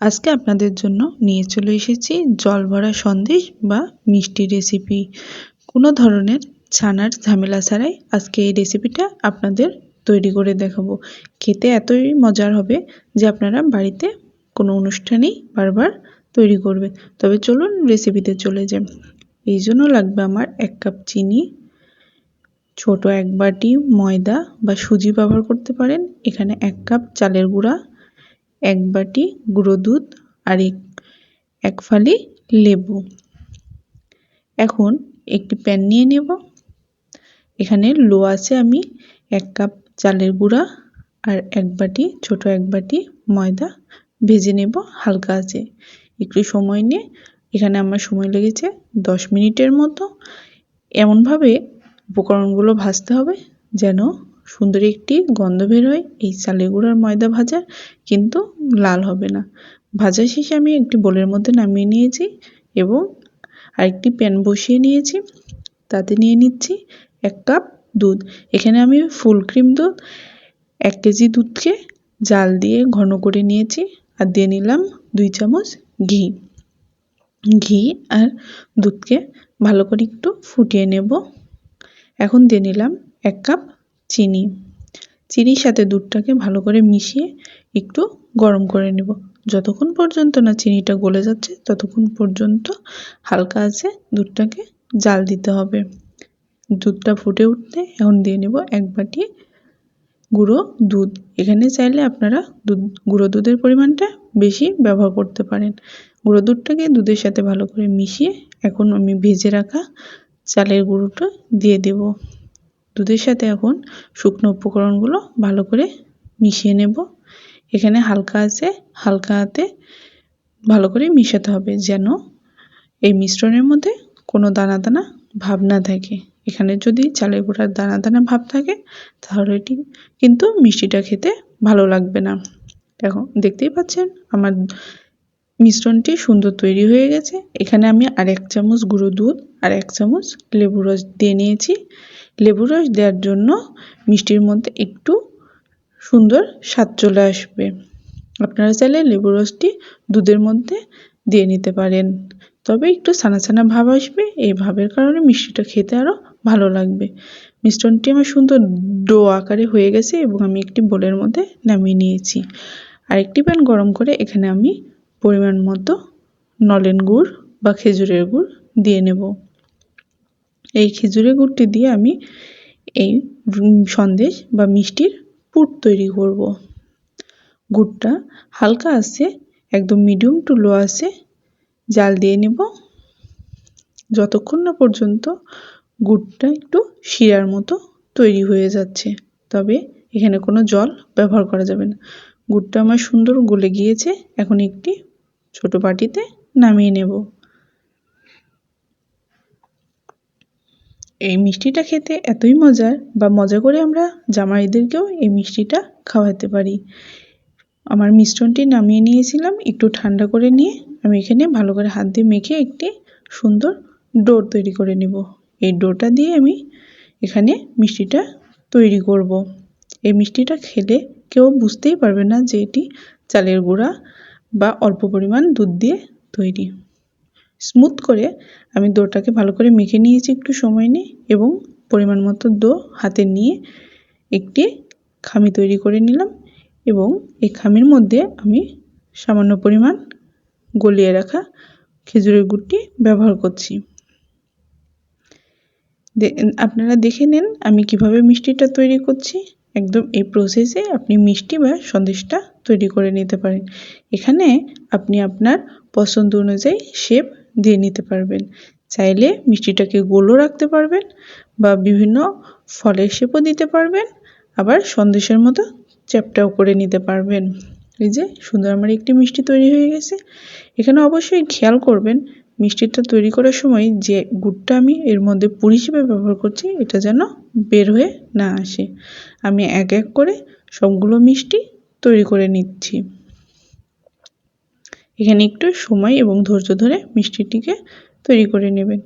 আজকে আপনাদের জন্য নিয়ে চলে এসেছি জল ভরা সন্দেশ বা মিষ্টি রেসিপি কোনো ধরনের ছানার ঝামেলা ছাড়াই আজকে এই রেসিপিটা আপনাদের তৈরি করে দেখাবো। খেতে এতই মজার হবে যে আপনারা বাড়িতে কোনো অনুষ্ঠানেই বারবার তৈরি করবে তবে চলুন রেসিপিতে চলে যান এই জন্য লাগবে আমার এক কাপ চিনি, ছোট এক বাটি ময়দা বা সুজি ব্যবহার করতে পারেন। এখানে এক কাপ চালের গুঁড়া এক বাটি গুঁড়ো দুধ আর এক এক ফালি লেবু। এখন একটি প্যান নিয়ে নেব। এখানে লো আছে আমি এক কাপ চালের গুঁড়া আর এক বাটি, ছোট এক বাটি ময়দা ভেজে নেব হালকা আছে। একটু সময় নিয়ে, এখানে আমার সময় লেগেছে দশ মিনিটের মতো। এমনভাবে উপকরণগুলো ভাজতে হবে যেন সুন্দর একটি গন্ধ বেরোয়, এই চালের গুঁড়ার ময়দা ভাজা কিন্তু লাল হবে না। ভাজা শেষে আমি একটি বোলের মধ্যে নামিয়ে নিয়েছি এবং আরেকটি প্যান বসিয়ে নিয়েছি। তাতে নিয়ে নিচ্ছি এক কাপ দুধ। এখানে আমি ফুল ক্রিম দুধ, এক কেজি দুধকে জাল দিয়ে ঘন করে নিয়েছি আর দিয়ে নিলাম দুই চামচ ঘি। ঘি আর দুধকে ভালো করে একটু ফুটিয়ে নেব। এখন দিয়ে নিলাম এক কাপ চিনি। চিনির সাথে দুধটাকে ভালো করে মিশিয়ে একটু গরম করে নেব। যতক্ষণ পর্যন্ত না চিনিটা গলে যাচ্ছে, ততক্ষণ পর্যন্ত হালকা আছে দুধটাকে জাল দিতে হবে। দুধটা ফুটে উঠতে এখন দিয়ে নেব এক বাটি গুঁড়ো দুধ। এখানে চাইলে আপনারা দুধ, গুঁড়ো দুধের পরিমাণটা বেশি ব্যবহার করতে পারেন। গুঁড়ো দুধটাকে দুধের সাথে ভালো করে মিশিয়ে এখন আমি ভেজে রাখা চালের গুঁড়োটা দিয়ে দেব। দুধের সাথে এখন শুকনো উপকরণগুলো ভালো করে মিশিয়ে নেব। এখানে হালকা আছে, হালকা হাতে ভালো করে মিশাতে হবে যেন এই মিশ্রণের মধ্যে কোনো দানা দানা ভাব না থাকে। এখানে যদি চালের গুঁড়ার দানা দানা ভাব থাকে, তাহলে এটি কিন্তু মিষ্টিটা খেতে ভালো লাগবে না। এখন দেখতেই পাচ্ছেন? আমার মিশ্রণটি সুন্দর তৈরি হয়ে গেছে। এখানে আমি আর এক চামচ গুঁড়ো দুধ আর এক চামচ লেবু রস দিয়ে নিয়েছি। লেবু রস দেওয়ার জন্য মিষ্টির মধ্যে একটু সুন্দর স্বাদ চলে আসবে। আপনারা চাইলে লেবু রসটি দুধের মধ্যে দিয়ে নিতে পারেন। তবে একটু ছানা ছানা ভাব আসবে, এই ভাবের কারণে মিষ্টিটা খেতে আরও ভালো লাগবে। মিশ্রণটি আমার সুন্দর ডো আকারে হয়ে গেছে এবং আমি একটি বোলের মধ্যে নামিয়ে নিয়েছি। আরেকটি প্যান গরম করে এখানে আমি পরিমাণ মতো নলেন গুড় বা খেজুরের গুড় দিয়ে নেব। এই খেজুরের গুড়টি দিয়ে আমি এই সন্দেশ বা মিষ্টির পুর তৈরি করব। গুড়টা হালকা আছে, একদম মিডিয়াম টু লো আছে। জাল দিয়ে নেব। যতক্ষণ না পর্যন্ত গুড়টা একটু শিরার মতো তৈরি হয়ে যাচ্ছে, তবে এখানে কোনো জল ব্যবহার করা যাবে না। গুড়টা আমার সুন্দর গলে গিয়েছে, এখন একটি ছোট বাটিতে নামিয়ে নেব। এই মিষ্টিটা খেতে এতই মজার বা মজা করে আমরা জামাইদেরকেও এই মিষ্টিটা খাওয়াতে পারি। আমার মিশ্রণটি নামিয়ে নিয়েছিলাম, একটু ঠান্ডা করে নিয়ে আমি এখানে ভালো করে হাত দিয়ে মেখে একটি সুন্দর ডোর তৈরি করে নেব। এই ডোটা দিয়ে আমি এখানে মিষ্টিটা তৈরি করব। এই মিষ্টিটা খেলে কেউ বুঝতেই পারবে না যে এটি চালের গুঁড়া বা অল্প পরিমাণ দুধ দিয়ে তৈরি। স্মুথ করে আমি দোটাকে ভালো করে মেখে নিয়েছি একটু সময় নিয়ে এবং পরিমাণ মতো দো হাতে নিয়ে একটি খামি তৈরি করে নিলাম এবং এই খামির মধ্যে আমি সামান্য পরিমাণ গলিয়ে রাখা খেজুরের গুড়টি ব্যবহার করছি। আপনারা দেখে নেন আমি কীভাবে মিষ্টিটা তৈরি করছি। একদম এই প্রসেসে আপনি মিষ্টি বা সন্দেশটা তৈরি করে নিতে পারেন। এখানে আপনি আপনার পছন্দ অনুযায়ী শেপ দিয়ে নিতে পারবেন। চাইলে মিষ্টিটাকে গোলও রাখতে পারবেন বা বিভিন্ন ফলের শেপও দিতে পারবেন। আবার সন্দেশের মতো চ্যাপটাও করে নিতে পারবেন। এই যে সুন্দর আমার একটি মিষ্টি তৈরি হয়ে গেছে। এখানে অবশ্যই খেয়াল করবেন, মিষ্টিটা তৈরি করার সময় যে গুড়টা আমি এর মধ্যে পুর হিসেবে ব্যবহার করছি, এটা যেন বের হয়ে না আসে। আমি এক এক করে সবগুলো মিষ্টি তৈরি করে নিচ্ছি। এখানে একটু সময় এবং ধৈর্য ধরে মিষ্টিটিকে তৈরি করে নেবেন।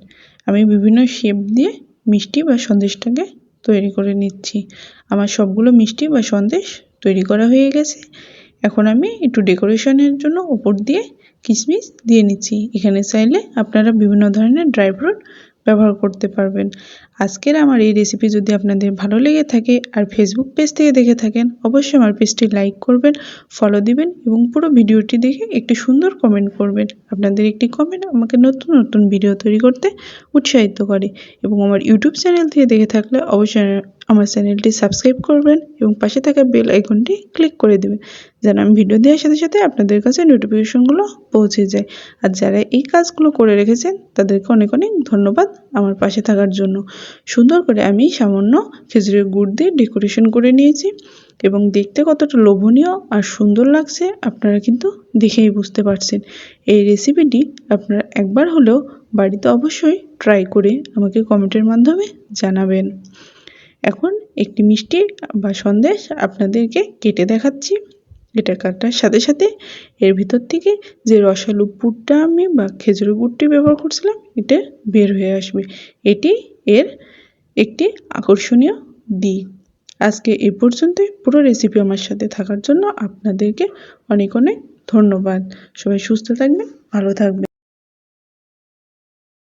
আমি বিভিন্ন শেপ দিয়ে মিষ্টি বা সন্দেশটাকে তৈরি করে নিচ্ছি। আমার সবগুলো মিষ্টি বা সন্দেশ তৈরি করা হয়ে গেছে। এখন আমি একটু ডেকোরেশনের জন্য উপর দিয়ে কিশমিশ দিয়ে নিচ্ছি। এখানে চাইলে আপনারা বিভিন্ন ধরনের ড্রাই ফ্রুট ব্যবহার করতে পারবেন। আজকের আমার এই রেসিপি যদি আপনাদের ভালো লেগে থাকে আর ফেসবুক পেজ থেকে দেখে থাকেন, অবশ্যই আমার পেজটি লাইক করবেন ফলো দিবেন এবং পুরো ভিডিওটি দেখে একটি সুন্দর কমেন্ট করবেন। আপনাদের একটি কমেন্ট আমাকে নতুন নতুন ভিডিও তৈরি করতে উৎসাহিত করে এবং আমার ইউটিউব চ্যানেল থেকে দেখে থাকলে অবশ্যই আমার চ্যানেলটি সাবস্ক্রাইব করবেন এবং পাশে থাকা বেল আইকনটি ক্লিক করে দেবেন, যেন আমি ভিডিও দেওয়ার সাথে সাথে আপনাদের কাছে নোটিফিকেশনগুলো পৌঁছে যায়। আর যারা এই কাজগুলো করে রেখেছেন, তাদেরকে অনেক অনেক ধন্যবাদ আমার পাশে থাকার জন্য। সুন্দর করে আমি সামান্য খেজুরের গুড় দিয়ে ডেকোরেশন করে নিয়েছি এবং দেখতে কতটা লোভনীয় আর সুন্দর লাগছে আপনারা কিন্তু দেখেই বুঝতে পারছেন। এই রেসিপিটি আপনারা একবার হলেও বাড়িতে অবশ্যই ট্রাই করে আমাকে কমেন্টের মাধ্যমে জানাবেন। এখন একটি মিষ্টি বা সন্দেশ আপনাদেরকে কেটে দেখাচ্ছি। এটা কাটার সাথে সাথে এর ভিতর থেকে যে রসালো পুরটা আমি বা খেজুরের গুড়টি ব্যবহার করছিলাম, এটা বের হয়ে আসবে। এটি এর একটি আকর্ষণীয় দিক। আজকে এ পর্যন্তই। পুরো রেসিপি আমার সাথে থাকার জন্য আপনাদেরকে অনেক অনেক ধন্যবাদ। সবাই সুস্থ থাকবেন, ভালো থাকবেন।